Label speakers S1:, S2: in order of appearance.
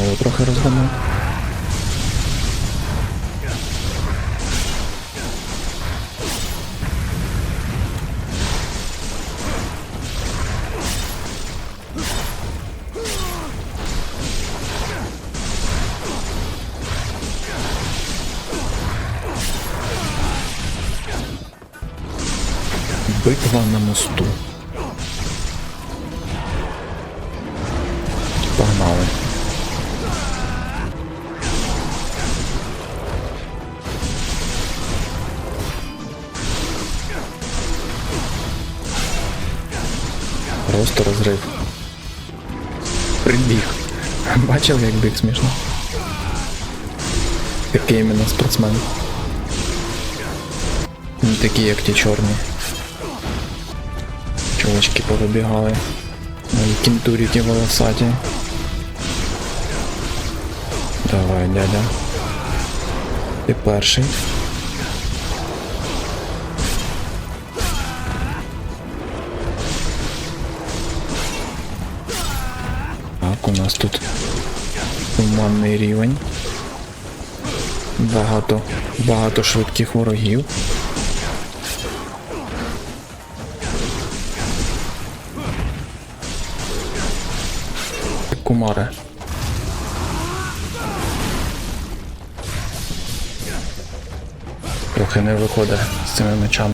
S1: Знову трохи розганяв. Битва на мосту. Просто розрив. Прибіг. Бачив, як біг смішно. Такий іменно спортсмен. Не такі, як ті чорні. Чувачки повибігали. Кінтуріки волосаті. Давай, дядя. Ти перший. У нас тут туманний рівень. Багато, багато швидких ворогів. Кумари. Трохи не виходить з цими мечами.